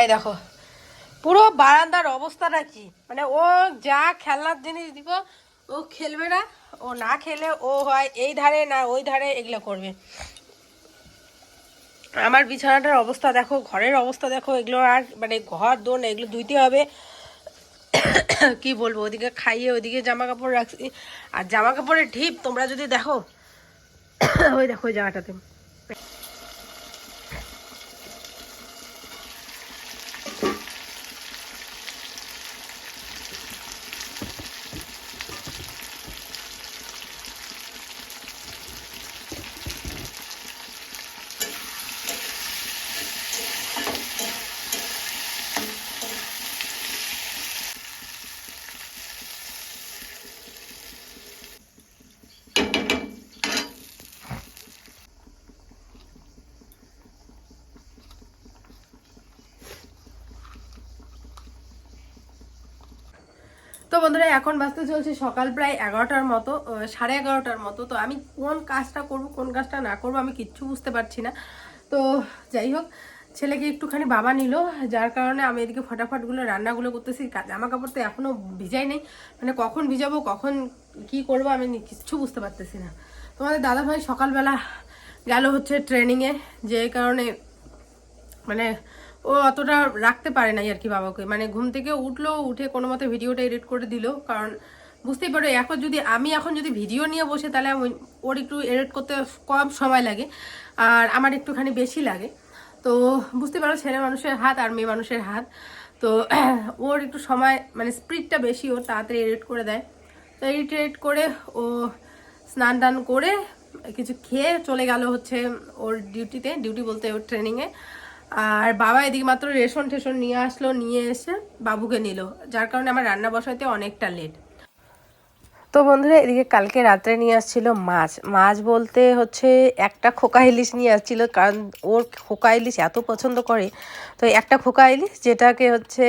এই দেখো, পুরো বারান্দার অবস্থাটা কি? মানে ও যা খেলনার জিনিস দিব, ও খেলবে না, ও না খেলে ও হয় এই ধারে না ওই ধারে এগুলো করবে। আমার বিছানাটার অবস্থা দেখো, ঘরের অবস্থা দেখো, এগুলো আর মানে ঘর, দোন, এগুলো ধুইতে হবে। কি বলব, ওদিকে খাইয়ে ওদিকে জামা কাপড় রাখছি। আর জামা কাপড়ের ঢিপ তোমরা যদি দেখো, ওই দেখো ওই জায়গাটাতে। তো বন্ধুরা, এখন বাজতে চলছে সকাল প্রায় এগারোটার মতো সাড়ে এগারোটার মতো। তো আমি কোন কাজটা করব, কোন কাজটা না করব, আমি কিচ্ছু বুঝতে পারছি না। তো যাই হোক, ছেলেকে একটুখানি বাবা নিল, যার কারণে আমি এদিকে ফটাফটগুলো রান্নাগুলো করতেছি। জামা কাপড় তো এখনও ভিজাই নেই। মানে কখন ভিজাবো, কখন কি করব, আমি কিচ্ছু বুঝতে পারতেছি না। তোমাদের দাদা ভাই সকালবেলা গেল হচ্ছে ট্রেনিংয়ে যে কারণে মানে ও অতটা রাখতে পারে নাই আর কি বাবাকে। মানে ঘুম থেকে উঠল, উঠে কোনো মতে ভিডিওটা এডিট করে দিল, কারণ বুঝতেই পারো, এখন যদি আমি এখন যদি ভিডিও নিয়ে বসে, তাহলে ওর একটু এডিট করতে কম সময় লাগে, আর আমার একটুখানি বেশি লাগে। তো বুঝতে পারো, ছেলে মানুষের হাত আর মেয়ে মানুষের হাত। তো ওর একটু সময় মানে স্পিডটা বেশি ওর তাড়াতাড়ি এডিট করে দেয়। তো এডিট এডিট করে ও স্নান টান করে কিছু খেয়ে চলে গেল হচ্ছে ওর ডিউটিতে। ডিউটি বলতে ওর ট্রেনিংয়ে। আর বাবা এদিকে মাত্র রেশন টেশন নিয়ে আসলো, নিয়ে এসে বাবুকে নিল, যার কারণে আমার রান্না বসাইতে অনেকটা লেট তো বন্ধুরা, এদিকে কালকে রাত্রে নিয়ে আসছিল মাছ। মাছ বলতে হচ্ছে একটা খোকা ইলিশ নিয়ে আসছিল, কারণ ওর খোকা ইলিশ এত পছন্দ করে। তো একটা খোকা ইলিশ যেটাকে হচ্ছে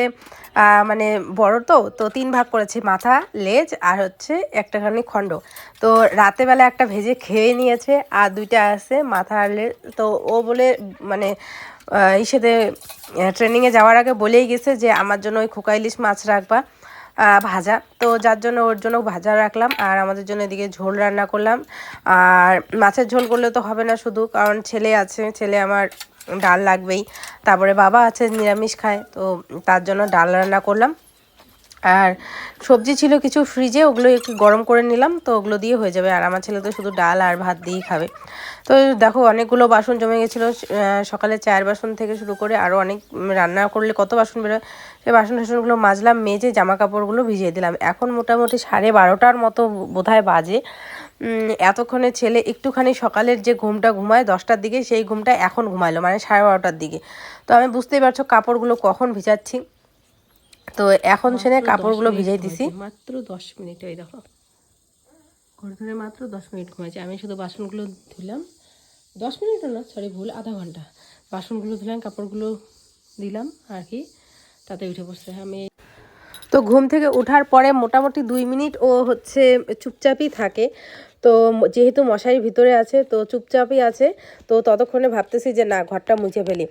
মানে বড় তো তো তিন ভাগ করেছে, মাথা, লেজ আর হচ্ছে একটাখানি খণ্ড। তো রাতেবেলা একটা ভেজে খেয়ে নিয়েছে, আর দুইটা আছে মাথা আর লেজ। তো ও বলে মানে ইসেতে ট্রেনিংয়ে যাওয়ার আগে বলেই গেছে যে আমার জন্য ওই খোকা ইলিশ মাছ রাখবা ভাজা। তো যার জন্য ওর জন্য ভাজা রাখলাম আর আমাদের জন্য এদিকে ঝোল রান্না করলাম। আর মাছের ঝোল করলে তো হবে না শুধু, কারণ ছেলে আছে, ছেলে আমার ডাল লাগবেই। তারপরে বাবা আছে, নিরামিষ খায়, তো তার জন্য ডাল রান্না করলাম। আর সবজি ছিল কিছু ফ্রিজে ওগুলো একটু গরম করে নিলাম, তো ওগুলো দিয়ে হয়ে যাবে। আর আমার ছেলে তো শুধু ডাল আর ভাত দিয়েই খাবে। তো দেখো, অনেকগুলো বাসন জমে গেছিল সকালে চায়ের বাসন থেকে শুরু করে আরও অনেক রান্না করলে কত বাসন বেরোয়? সেই বাসন টাসনগুলো মাজলাম, মেজে জামা কাপড়গুলো ভিজিয়ে দিলাম। এখন মোটামুটি সাড়ে বারোটার মতো বোধহয় বাজে। এতক্ষণে ছেলে একটুখানি সকালের যে ঘুমটা ঘুমায়, দশটার দিকে সেই ঘুমটা এখন ঘুমাইলো মানে সাড়ে বারোটার দিকে। তো আমি বুঝতেই পারছ কাপড়গুলো কখন ভিজাচ্ছি। তো এখন সেনে কাপড়গুলো ভিজাই দিছি। মাত্র দশ মিনিট ওই দেখো। ঘরে ধরে মাত্র দশ মিনিট ঘুমাইছে আমি শুধু বাসনগুলো ধুলাম। দশ মিনিটও না সরি ভুল আধা ঘণ্টা। বাসনগুলো ধুলাম কাপড়গুলো দিলাম আর কি তাতে উঠে বসছে আমি তো ঘুম থেকে ওঠার পরে মোটামুটি দুই মিনিট ও হচ্ছে চুপচাপই থাকে। তো যেহেতু মশারির ভিতরে আছে তো চুপচাপই আছে। তো ততক্ষণে ভাবতেছি যে না ঘরটা মুছে ফেলি।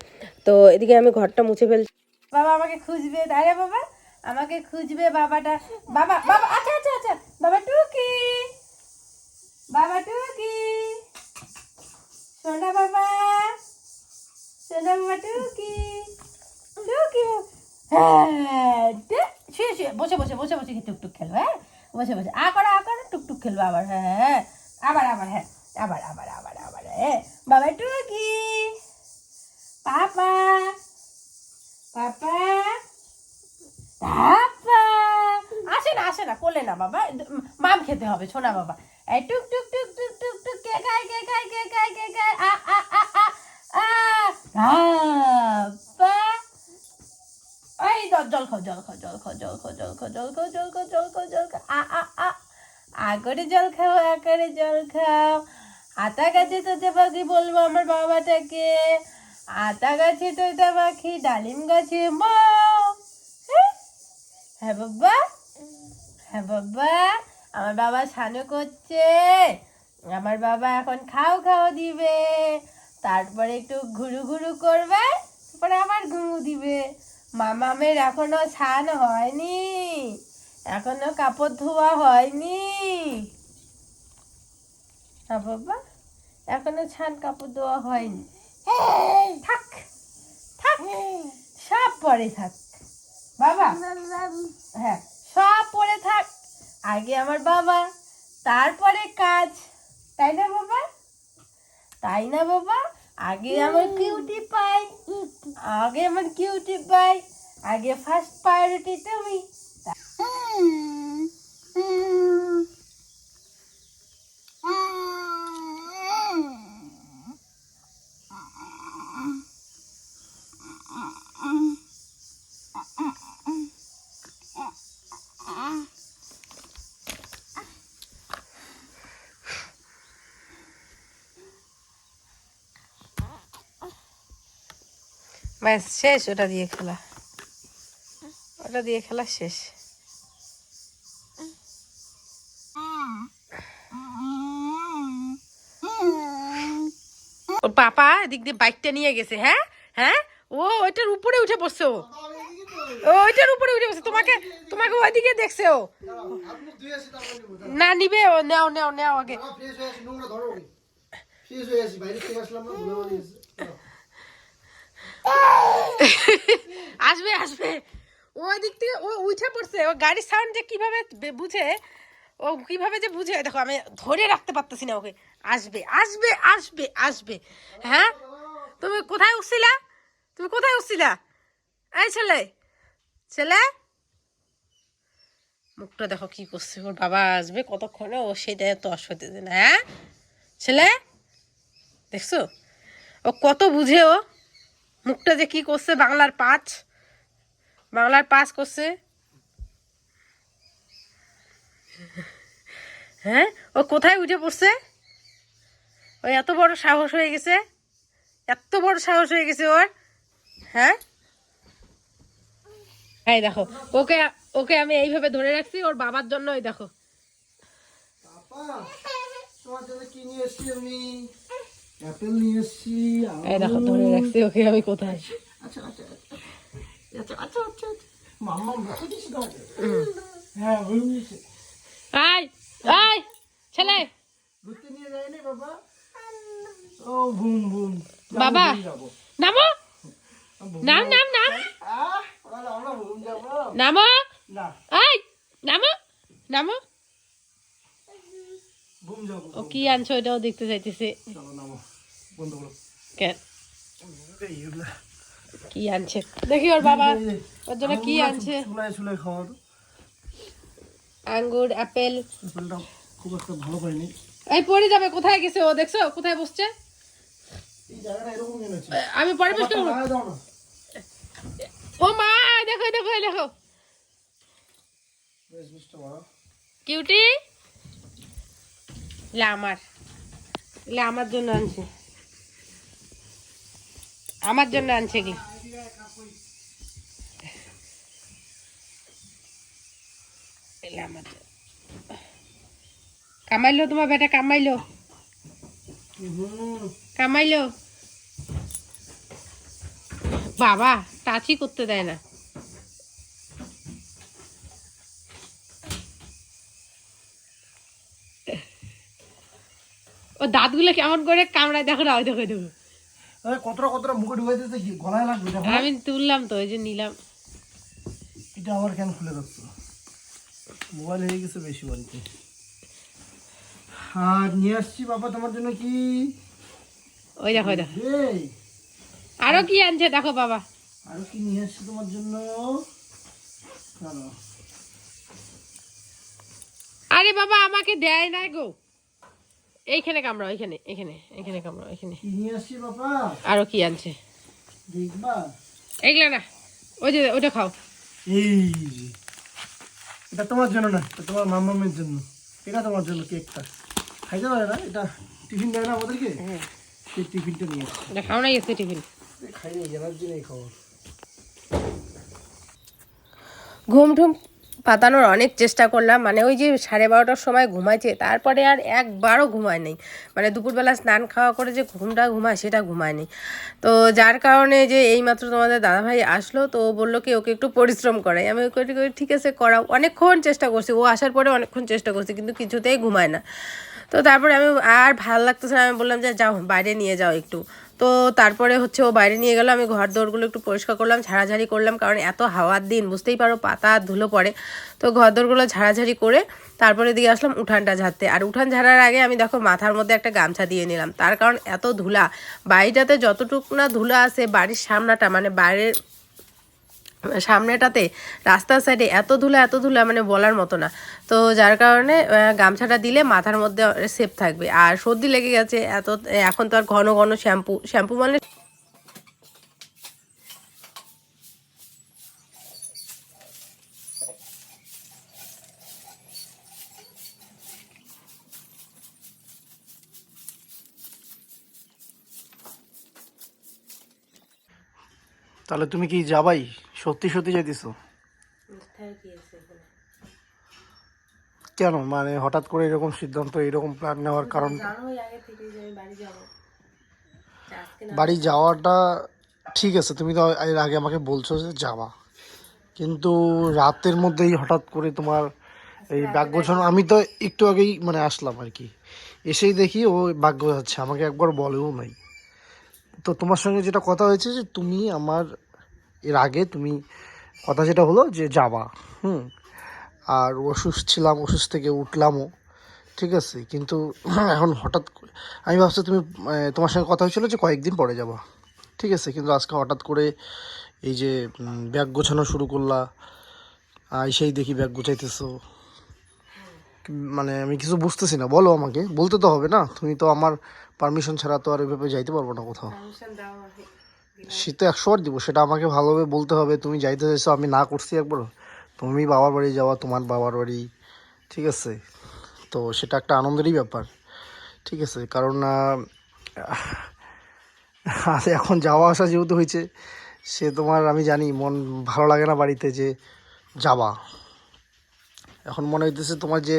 তো এদিকে আমি ঘরটা মুছে ফেলছি বাবা আমাকে খুঁজবে, তাই বাবা? আমাকে খুঁজবে বাবাটা। বাবা বাবা আচ্ছা আচ্ছা আচ্ছা। বাবা টুকি। বাবা টুকি। সোনা বাবা। সোনা বাবা টুকি। টুকি। হ্যাঁ শুয়ে শুয়ে। বসে বসে বসে বসে টুকটুক খেলব হ্যাঁ? বসে বসে। আ করো আ করো, টুকটুক খেলব আবার হ্যাঁ হ্যাঁ। আবার আবার হ্যাঁ। আবার আবার আবার আবার হ্যাঁ। বাবা টুকি। পাপা। পাপা? পাপা? আসে না আসে না, কোলে না বাবা। মাম খেতে হবে শোনা বাবা। এই টুক টুক টুক টুক টুক টুক, কে খায় কে খায় কে খায় কে খায়? আ আ আ আ এই জল খাও, জল জল খাও আ আ আ আ করে জল খাও জল খাও। আতা গাছে তোতে পাখি বলব আমার বাবাটাকে। আতা গাছে তোতা পাখি, ডালিম গাছে মাও হ্যাঁ? হ্যাঁ বাবা? হ্যাঁ বাবা? আমার বাবা স্নানও করছে। আমার বাবা এখন খাও খাও দিবে। তারপরে একটু ঘুরু ঘুরু করবে, তারপরে আবার ঘুমু দিবে। মামামের এখনও স্নান হয়নি। এখনও কাপড় ধোয়া হয়নি। না বাবা? এখনও ছান কাপড় ধোয়া হয়নি। থাক থাক, সব পরে থাক। বাবা হ্যাঁ সব পরে থাক। আগে আমার বাবা, তারপরে কাজ। তাই না বাবা? তাই না বাবা? আগে আমার কিউটি পাই, আগে আমার কিউটি পাই, আগে ফার্স্ট প্রায়োরিটি তুমি। ব্যাস, শেষ, ওটা দিয়ে খেলা। ওটা দিয়ে খেলা শেষ। ওর পাপা এদিক দিয়ে বাইকটা নিয়ে গেছে হ্যাঁ? হ্যাঁ? ও, ওইটার উপরে উঠে ও ও। ওইটার উপরে উঠে পড়ছে তোমাকে তোমাকে ওইদিকে দেখছে ও। না নিবে ও নেও নেও নেও আগে। আসবে আসবে। ওই দিক থেকে ও উঠে পড়ছে। ও গাড়ির সাউন্ড যে কীভাবে বুঝে ও কীভাবে যে বুঝে দেখো আমি ধরে রাখতে পারতেছি না ওকে। আসবে আসবে আসবে আসবে। হ্যাঁ? তুমি কোথায় উঠছিলা? তুমি কোথায় উঠছিলা? এই ছেলে ছেলে। মুখটা দেখো কি করছে, ওর বাবা আসবে কতক্ষণে, ও সেটা তো অসতে না হ্যাঁ? ছেলে, দেখছ? ও কত বুঝে ও, মুখটা যে কি করছে, বাংলার পাঁচ বাংলার পাঁচ করছে। হ্যাঁ? ও কোথায় উঠে পড়ছে? ও এত বড় সাহস হয়ে গেছে, এত বড় সাহস হয়ে গেছে ওর হ্যাঁ? এই দেখো ওকে ওকে আমি এইভাবে ধরে রাখছি ওর বাবার জন্য ওই দেখো। এই দেখো ধরে রাখছি ওকে আমি কোথায়? আচ্ছা আচ্ছা আচ্ছা আচ্ছা আচ্ছা হ্যাঁ আয় আয় ছেলে। ঘুরতে নিয়ে যায়নি বাবা? ও। নামো। নাম নাম নাম। আহ নামো। আয় নামো নামো। ও কি আনছো ওইটাও দেখতে চাইতেছে। কি আনছে? দেখি ওর বাবা ওর জন্য কি আনছে? আঙ্গুর আপেল। খুব একটা ভালো পাইনি এই পড়ে যাবে কোথায় গেছে ও? দেখছ? কোথায় বসছে? এই আমি পরে বসতে ও মা দেখো দেখো দেখো। কিউটি আমার। আমার জন্য আনছে। আমার জন্য আনছে কি? আমার কামাইলো তোমার বেটা কামাইলো? কামাইলো? বাবা টাচই করতে দেয় না। ও দাঁতগুলো কেমন করে কামড়ায় দেখো না ওই দেখো দেখো। কতটা কতটা মুখে ঢুকাই দিতে কি? গলায় লাগবে দেখো। আমি তুললাম তো ওই যে নিলাম। এটা আবার কেন খুলে যাচ্ছে? মোবাইল হয়ে গেছে বেশি বাড়িতে। আর নিয়ে আসছি বাবা তোমার জন্য কি? ওই দেখো দেখো। এই। আরও কি আনছে দেখো বাবা। আরও কি নিয়ে আসছি তোমার জন্য? দাঁড়াও। আরে বাবা আমাকে দেয় নাই গো। এইখানে কামড়াও এখানে এখানে এখানে কামড়াও এখানে আরও কি আনছে? দেখবা? এইগুলা না ওই যে ওটা খাও। এই এটা তোমার জন্য না এটা তোমার মামামের জন্য। এটা তোমার জন্য কেকটা। খাইতে পারে না? এটা টিফিন দেয় না আমাদেরকে সেই টিফিনটা নিয়ে আসছি। এটা খাও না গেছে টিফিন। খাই নেই এনার্জি নেই খাওয়ার। ঘুম ঠুম পাতানোর অনেক চেষ্টা করলাম। মানে ওই যে সাড়ে বারোটার সময় ঘুমাইছে, তারপরে আর একবারও ঘুমায় নেই। মানে দুপুরবেলা স্নান খাওয়া করে যে ঘুমটা ঘুমায়, সেটা ঘুমায় নেই। তো যার কারণে যে এইমাত্র তোমাদের দাদাভাই আসলো, তো ও বলল কি, ওকে একটু পরিশ্রম করাই। আমি ওকে ঠিক আছে, করাও। অনেকক্ষণ চেষ্টা করছি, ও আসার পরে অনেকক্ষণ চেষ্টা করছি, কিন্তু কিছুতেই ঘুমায় না। তো তারপরে আমি, আর ভালো লাগতেছে না, আমি বললাম যে, যাও, বাইরে নিয়ে যাও একটু। তো তারপরে হচ্ছে ও বাইরে নিয়ে গেল, আমি ঘর দৌড়গুলো একটু পরিষ্কার করলাম, ঝাড়াঝাড়ি করলাম, কারণ এত হাওয়ার দিন, বুঝতেই পারো পাতা ধুলো পড়ে। তো ঘর দৌড়গুলো ঝাড়াঝাড়ি করে তারপরে দিয়ে আসলাম উঠানটা ঝাড়তে। আর উঠান ঝাড়ার আগে আমি দেখো মাথার মধ্যে একটা গামছা দিয়ে নিলাম, তার কারণ এত ধুলা। বাড়িটাতে যতটুকু না ধুলা আছে, বাড়ির সামনাটা মানে বাইরের সামনেটাতে, রাস্তার সাইডে এত ধুলা এত ধুলা মানে বলার মতো না। তো যার কারণে গামছাটা দিলে মাথার মধ্যে সেফ থাকবে। আর সর্দি লেগে গেছে, এত, এখন তো আর ঘন ঘন শ্যাম্পু শ্যাম্পু মানে তাহলে তুমি কি যাবাই? সত্যি সত্যি যাইতেছো? কেন? মানে হঠাৎ করে এরকম সিদ্ধান্ত এরকম প্ল্যান নেওয়ার কারণ? বাড়ি যাওয়াটা ঠিক আছে তুমি তো এর আগে আমাকে বলছো যে যাওয়া কিন্তু রাতের মধ্যেই হঠাৎ করে তোমার এই ব্যাগ গোছানো আমি তো একটু আগেই মানে আসলাম আর কি। এসেই দেখি ও ব্যাগ গোছাচ্ছে আমাকে একবার বলেও নাই। তো তোমার সঙ্গে যেটা কথা হয়েছে যে তুমি আমার এর আগে তুমি কথা যেটা হলো যে যাবা, হুম, আর অসুস্থ ছিলাম অসুস্থ থেকে উঠলামও, ঠিক আছে, কিন্তু এখন হঠাৎ আমি ভাবছি তুমি তোমার সঙ্গে কথা হয়েছিল যে কয়েকদিন পরে যাবা, ঠিক আছে, কিন্তু আজকে হঠাৎ করে এই যে ব্যাগ গোছানো শুরু করলা সেই দেখি ব্যাগ গোছাইতেছো মানে আমি কিছু বুঝতেছি না, বলো আমাকে, বলতে তো হবে না, তুমি তো আমার পারমিশন ছাড়া তো আর ওইভাবে যাইতে পারব না কোথাও। পারমিশন দাও আমাকে একশো বার দিব, সেটা আমাকে ভালোভাবে বলতে হবে। তুমি যাইতে চাইছো, আমি না করছি একবার। তুমি বাবার বাড়ি যাওয়া, তোমার বাবার বাড়ি, ঠিক আছে? তো সেটা একটা আনন্দেরই ব্যাপার, ঠিক আছে? কারণ আর এখন যাওয়া আসা যেহেতু হয়েছে, সে তোমার, আমি জানি, মন ভালো লাগে না বাড়িতে যে যাবা। এখন মনে হইতেছে তোমার যে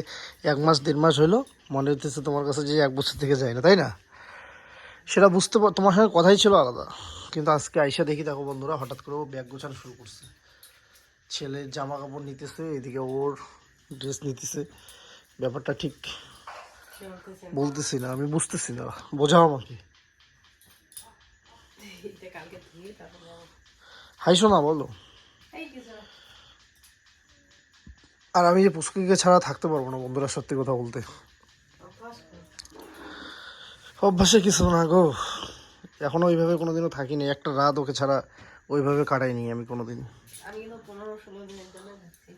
এক মাস, দেড় মাস হইল, মনে হইতেছে তোমার কাছে যে এক বছর থেকে যায় না, তাই না? সেটা বুঝতে পার তোমার সঙ্গে কথাই ছিল আলাদা। কিন্তু আজকে আইসা দেখি দেখো বন্ধুরা হঠাৎ করে ও ব্যাগ গোছানো শুরু করছে। ছেলের জামা কাপড় নিতেছে এদিকে ওর ড্রেস নিতেছে। ব্যাপারটা ঠিক বলতেছি না আমি বুঝতেছি না বোঝাও আমাকে। এটা কালকে ধুয়ে তারপর যাব হাইসো না বলো। আর আমি যে পুষ্কিকে ছাড়া থাকতে পারব না বন্ধুরা সত্যি কথা বলতে। অভ্যাসে কিছু না গো। এখনও ওইভাবে কোনোদিনও থাকিনি। একটা রাত ওকে ছাড়া ওইভাবে কাটাইনি আমি জন্য যাচ্ছি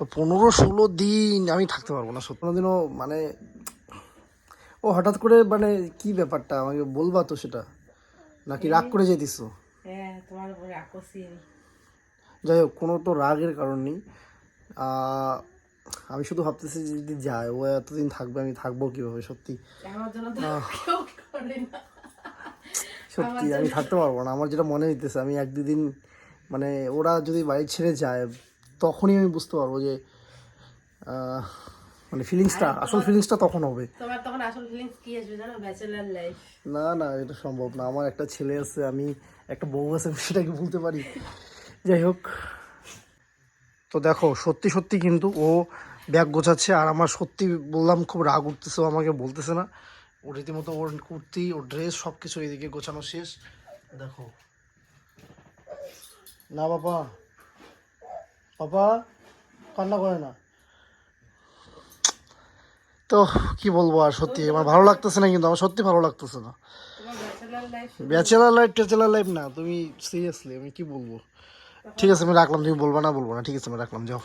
তো পনেরো ষোলো দিন আমি থাকতে পারব না সত্যি দিনও মানে ও হঠাৎ করে মানে কি ব্যাপারটা? আমাকে বলবা তো সেটা। নাকি রাগ করে যেতিস হ্যাঁ যাই হোক কোনো তো রাগের কারণ নেই। আমি শুধু ভাবতেছি যে যদি যায় ও এতদিন থাকবে আমি থাকব কীভাবে? সত্যি। আমার জন্য সত্যি আমি থাকতে পারব না। আমার যেটা মনে হইতেছে আমি এক দুদিন মানে ওরা যদি বাড়ি ছেড়ে যায় তখনই আমি বুঝতে পারব যে মানে ফিলিংসটা আসল ফিলিংসটা তখন হবে। তোমার তখন আসল ফিলিংস কি আসবে জানো? ব্যাচেলার লাইফ না না এটা সম্ভব না। আমার একটা ছেলে আছে আমি একটা বউ আছে আমি সেটাকে বলতে পারি। যাই হোক। তো দেখো সত্যি সত্যি কিন্তু ও ব্যাগ গোছাচ্ছে আর আমার সত্যি বললাম খুব রাগ উঠতেছে আমাকে বলতেছে না। ও রীতিমতো ওর কুর্তি, ওর ড্রেস সব কিছু এদিকে গোছানো শেষ। দেখো। না, বাবা। বাবা, কান্না করে না। তো, কি বলব আর সত্যি, আমার ভালো লাগতেছে না কিন্তু, আমার সত্যি ভালো লাগতেছে না। ব্যাচেলার লাইফ ট্যাচেলার লাইফ না, তুমি সিরিয়াসলি আমি কি বলব? ঠিক আছে, আমি রাখলাম, তুমি বলবা না, বলব না, ঠিক আছে, আমি রাখলাম, যাও।